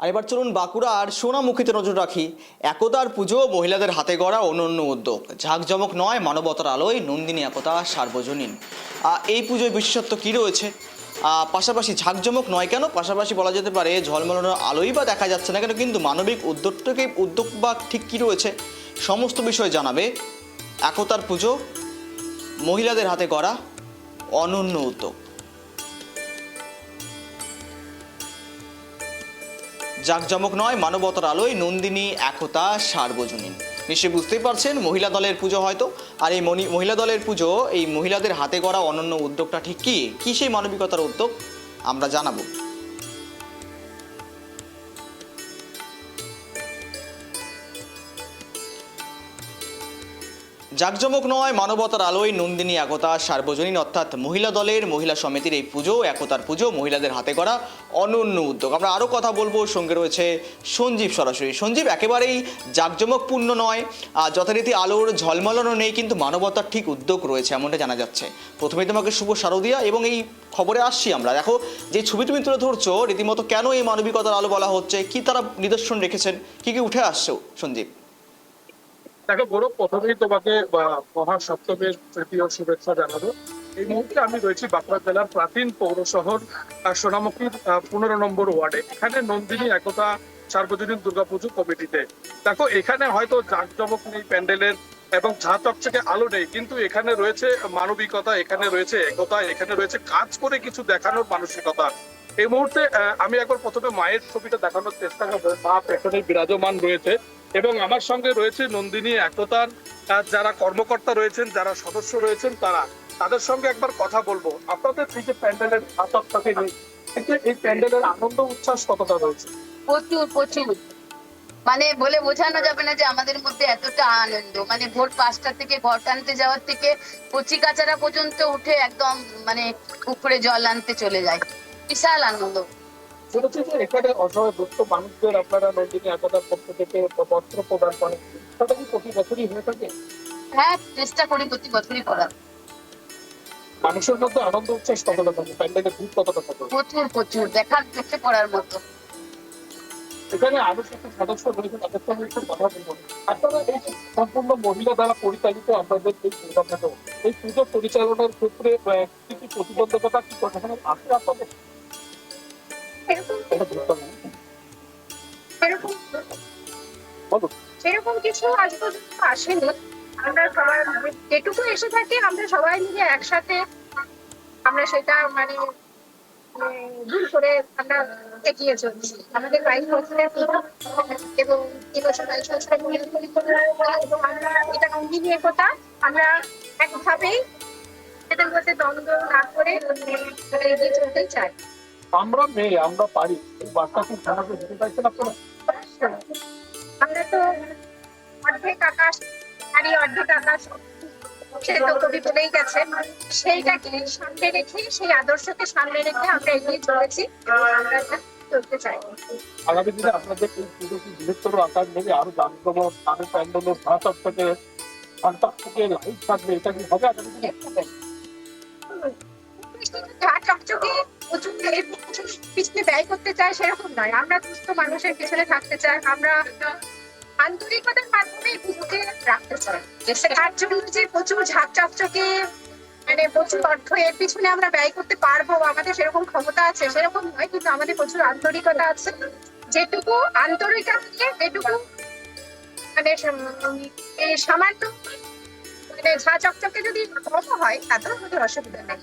আর এবার চলুন বাঁকুড়ার সোনামুখীতে নজর রাখি। একতার পুজো মহিলাদের হাতে গড়া অনন্য উদ্যোগ। ঝাঁকজমক নয় মানবতার আলোয় নন্দিনী একতা সার্বজনীন। এই পুজোয় বিশেষত্ব কী রয়েছে? পাশাপাশি ঝাঁকজমক নয় কেন? পাশাপাশি বলা যেতে পারে ঝলমলানোর আলোই বা দেখা যাচ্ছে না কেন, কিন্তু মানবিক উদ্যোগটাকে, উদ্যোগ বা ঠিক কী রয়েছে? সমস্ত বিষয় জানাবে একতার পুজো মহিলাদের হাতে গড়া অনন্য উদ্যোগ। জাঁকজমক নয়, মানবতার আলোয় নন্দিনী, একতা, সার্বজনীন। নিশ্চয়ই বুঝতেই পারছেন, মহিলা দলের পুজো হয়তো। আর এই মহিলা দলের পুজো, এই মহিলাদের হাতে করা অনন্য উদ্যোগটা ঠিক কী? কী সেই মানবিকতার উদ্যোগ? আমরা জানাব। জাকজমক নয়, মানবতার আলোয় নন্দিনী একতা, সার্বজনীন অর্থাৎ মহিলা দলের মহিলা সমিতির এই পুজো, একতার পুজো, মহিলাদের হাতে করা অনন্য উদ্যোগ। আমরা আরও কথা বলব সঙ্গে রয়েছে সঞ্জীব সরাসরি। সঞ্জীব, একেবারেই জাকজমকপূর্ণ নয়, আর যথারীতি আলোর ঝলমলানো নেই, কিন্তু মানবতার ঠিক উদ্যোগ রয়েছে, এমনটা জানা যাচ্ছে। প্রথমেই তোমাকে শুভ শারদিয়া, এবং এই খবরে আসছি আমরা। দেখো, যে ছবি তুমি তুলে ধরছো, রীতিমতো কেন এই মানবিকতার আলো বলা হচ্ছে? কি তারা নিদর্শন রেখেছেন? কি কি উঠে আসছে, সঞ্জীব? দেখো গৌরব প্রথমেই তোমাকে বা, মহা সপ্তমীর তৃতীয় শুভেচ্ছা জানাব। এই মুহূর্তে আমি রয়েছি বাঁকুড়া জেলার প্রাচীন পৌর শহর সোনামুখীর পনেরো নম্বর ওয়ার্ডে। এখানে নন্দিনী একতা সার্বজনীন দুর্গাপুজো কমিটিতে। দেখো এখানে হয়তো জাঁকজমক নেই প্যান্ডেলের এবং ঝা চকচকে আলো নেই কিন্তু এখানে রয়েছে মানবিকতা এখানে রয়েছে একতা এখানে রয়েছে কাজ করে কিছু দেখানোর মানসিকতা। এই মুহূর্তে আমি একবার প্রথমে মায়ের ছবিটা দেখানোর চেষ্টা করব। মা পেছনে বিরাজমান রয়েছে। এবং আমার সঙ্গে রয়েছে নন্দিনী একতার। যারা কর্মকর্তা রয়েছেন, যারা সদস্য রয়েছেন, তারা তাদের সঙ্গে একবার কথা বলব। আপনাদের এই যে প্যান্ডেলের আতঙ্ককে এই প্যান্ডেলের আনন্দ উচ্ছ্বাস কতটা রয়েছে? প্রচুর প্রচুর। মানে বলে বোঝানো যাবে না যে আমাদের মধ্যে এতটা আনন্দ। মানে ভোর পাঁচটা থেকে ঘর টানতে যাওয়ার থেকে কচি কাচারা পর্যন্ত উঠে একদম মানে পুকুরে জল আনতে চলে যায়। বিশাল আনন্দ। যে এখানে অসহায় মানুষদের আপনারা নন্দিনী একতার পক্ষ থেকে পত্র প্রদান করেন। সেটা কি প্রতি বছরই হয়ে থাকে? হ্যাঁ চেষ্টা করি প্রতি বছরই করার। মানুষের মধ্যে আনন্দ উচ্ছ্বাস কতটা থাকে? প্যান্ডেলের ভিড় কতটা থাকে প্রচুর প্রচুর। দেখার চোখে পড়ার মতো। এখানে আরও কিছু সদস্য রয়েছে তাদের সঙ্গে একটু কথা বলব। আপনারা এই সম্পূর্ণ মহিলা দ্বারা পরিচালিত আপনাদের এই এই পুজো পরিচালনার ক্ষেত্রে কি কি প্রতিবন্ধকতা কি কখনো আসে আপনাদের? সেরকম কিছু আজ পর্যন্ত আসেনি। আমরা সবাই যেটুকু এসে আমরা সবাই মিলে একসাথে আমরা সেটা মানে করে আমরা এগিয়ে চলছি। আমাদের এবং এবং আমরা এটা নন্দিনী একতা, আমরা একভাবেই এটার মধ্যে দ্বন্দ্ব না করে এগিয়ে চলতেই চাই। আমরা মেয়ে আমরা পারি এই বার্তা খুব সমাজে দিতে চাইছেন আপনারা আমরা তো অর্ধেক আকাশ নারী অর্ধেক আকাশ সে তো কবি বলেই গেছে সেইটাকে সামনে রেখে সেই আদর্শকে সামনে রেখে আমরা এগিয়ে চলেছি চলতে চাই আগামী দিনে আপনাদের এই পুজো কি বৃহত্তর আকার নেবে আরও আরও প্যান্ডেলের ভাষার থেকে থেকে লাইট থাকবে এটা কি হবে আগামী দিনে প্রচুর পিছনে ব্যয় করতে চায় সেরকম নয়। আমরা দুস্থ মানুষের পিছনে থাকতে চাই। আমরা আন্তরিকতার মাধ্যমে পুজোকে রাখতে চাই তার জন্য যে প্রচুর ঝাঁক চকচকে মানে প্রচুর অর্থ, এর পিছনে আমরা ব্যয় করতে পারব, আমাদের সেরকম ক্ষমতা আছে, সেরকম নয়, কিন্তু আমাদের প্রচুর আন্তরিকতা আছে। যেটুকু আন্তরিকতা দিয়ে যেটুকু মানে এই সামান্য মানে ঝাঁ চকচকে যদি কম হয়, তাতেও আমাদের অসুবিধা নেই।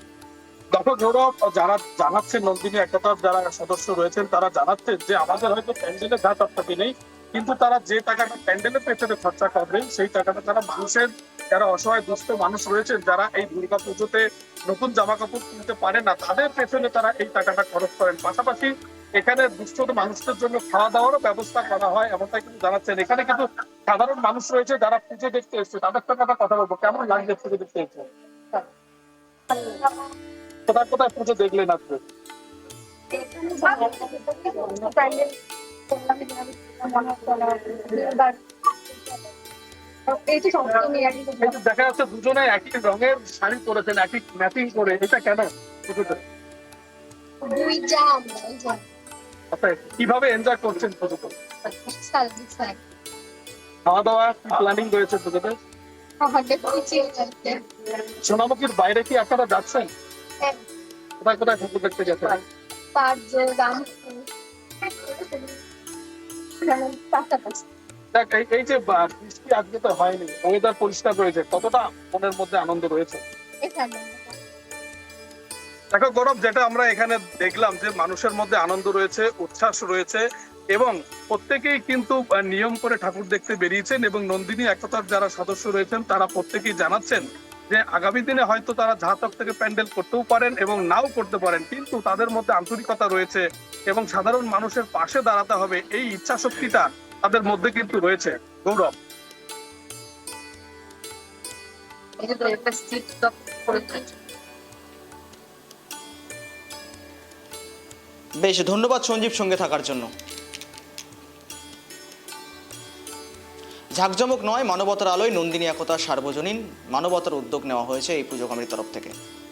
দেখো গৌরব যারা জানাচ্ছেন নন্দিনী একতার যারা সদস্য রয়েছেন, তারা জানাচ্ছেন যে আমাদের হয়তো প্যান্ডেলে যা তত্ত্বাকি নেই, কিন্তু তারা যে টাকাটা প্যান্ডেলের পেছনে খরচা করবেন সেই টাকাটা তারা মানুষের, যারা অসহায় দুস্থ মানুষ রয়েছেন, যারা এই দুর্গা পুজোতে নতুন জামা কাপড় কিনতে পারে না, তাদের পেছনে তারা এই টাকাটা খরচ করেন। পাশাপাশি এখানে দুস্থ মানুষদের জন্য খাওয়া দাওয়ারও ব্যবস্থা করা হয়, এমনটাই কিন্তু জানাচ্ছেন। এখানে কিন্তু সাধারণ মানুষ রয়েছে, যারা পুজো দেখতে এসছে, তাদের সঙ্গে কথা বলব। কেমন লাগছে পুজো দেখতে এসছে? কোথায় কোথায় পুজো দেখলেন আজকে? দেখা যাচ্ছে দুজনে একই রঙের শাড়ি পরেছেন একই ম্যাচিং করে। এটা কেন আচ্ছা কীভাবে এনজয় করছেন পুজোতে? খাওয়া দাওয়া প্ল্যানিং রয়েছে পুজোতে? কিছু চলছে সোনামুখীর বাইরে কি আপনারা যাচ্ছেন? কোথায় কোথায় ঠাকুর দেখতে পাশাপাশি দেখ এই যে বৃষ্টি আজকে তো হয়নি ওয়েদার পরিষ্কার রয়েছে কতটা মনের মধ্যে আনন্দ রয়েছে দেখো গৌরব, যেটা আমরা এখানে দেখলাম যে মানুষের মধ্যে আনন্দ রয়েছে, উচ্ছ্বাস রয়েছে এবং প্রত্যেকেই কিন্তু নিয়ম করে ঠাকুর দেখতে বেরিয়েছেন এবং নন্দিনী একতার যারা সদস্য রয়েছেন, তারা প্রত্যেকেই জানাচ্ছেন যে আগামী দিনে হয়তো তারা ঝাঁতক থেকে প্যান্ডেল করতেও পারেন এবং নাও করতে পারেন কিন্তু তাদের মধ্যে আন্তরিকতা রয়েছে এবং সাধারণ মানুষের পাশে দাঁড়াতে হবে। এই ইচ্ছা শক্তিটা তাদের মধ্যে কিন্তু রয়েছে। গৌরব। বেশ ধন্যবাদ সঞ্জীব সঙ্গে থাকার জন্য। ঝাঁকজমক নয়, মানবতার আলোয় নন্দিনী একতা সার্বজনীন। মানবতার উদ্যোগ নেওয়া হয়েছে এই পুজো কমিটির তরফ থেকে।